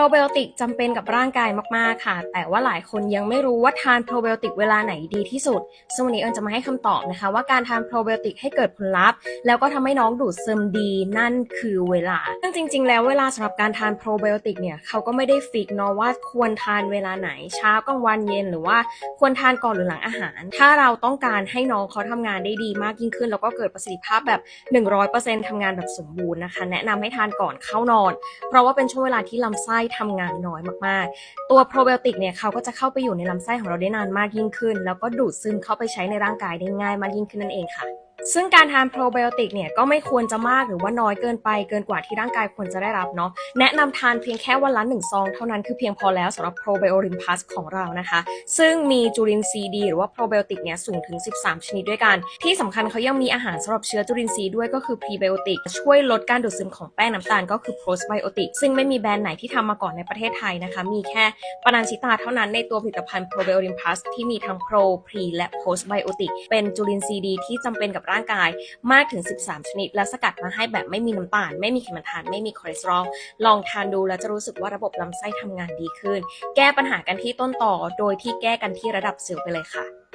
รไบโอติกจำเป็นกับร่างกายมากๆค่ะ แต่ว่าหลายคนยังไม่รู้ว่าทานโปรไบโอติกเวลาไหนดีที่สุด ซึ่งวันนี้เอิญจะมาให้คำตอบนะคะ ว่าการทานโปรไบโอติกให้เกิดผลลัพธ์ แล้วก็ทำให้น้องดูดซึมดีนั่นคือเวลา ซึ่งจริง ๆ แล้วเวลาสำหรับการทานโปรไบโอติกเนี่ยเขาก็ไม่ได้ฟิกเนาะว่าควรทานเวลาไหนเช้ากลางวันเย็นหรือว่าควรทานก่อนหรือหลังอาหาร ถ้าเราต้องการให้น้องเขาทำงานได้ดีมากยิ่งขึ้น แล้วก็เกิดประสิทธิภาพแบบ 100%ทำงานแบบสมบูรณ์นะคะ แนะนำให้ทานก่อนเข้านอน เพราะว่าเป็นช่วงเวลาที่ลำไส้ทำงานน้อยมากๆ ตัวโปรไบโอติกเนี่ยเขาก็จะเข้าไปอยู่ในลำไส้ของเราได้นานมากยิ่งขึ้น แล้วก็ดูดซึมเข้าไปใช้ในร่างกายได้ง่ายมากยิ่งขึ้นนั่นเองค่ะ ซึ่งการทานโปรไบโอติกเนี่ยก็ไม่ควรจะมากหรือว่าน้อยเกินไปเกินกว่าที่ร่างกายควรจะได้รับเนาะแนะนำทานเพียงแค่วันละหนึ่งซองเท่านั้นคือเพียงพอแล้วสำหรับโปรไบโอริมพัสของเรานะคะ ซึ่งมีจุลินทรีย์ดีหรือว่าโปรไบโอติกเนี่ยสูงถึง 13 ชนิดด้วยกัน ที่สำคัญเขายังมีอาหารสำหรับเชื้อจุลินทรีย์ด้วยก็คือพรีไบโอติกช่วยลดการดูดซึมของแป้งน้ำตาลก็คือโพสไบโอติกซึ่งไม่มีแบรนด์ไหนที่ทำมาก่อนในประเทศไทยนะคะมีแค่ปานันชิตาเท่านั้นในตัวผลิตภัณฑ์โปรไบโอริมพัสที่มีทั้งโปรพรีและโพสไบโอติกเป็นจุลินทรีย์ดีที่จำเป็นกับร่างกายมากถึง 13 ชนิด และสกัดมาให้แบบไม่มีน้ำตาล ไม่มีไขมันทาน ไม่มีคอเลสเตอรอล ลองทานดูแล้วจะรู้สึกว่าระบบลำไส้ทำงานดีขึ้น แก้ปัญหากันที่ต้นต่อ โดยที่แก้กันที่ระดับเซลล์ไปเลยค่ะ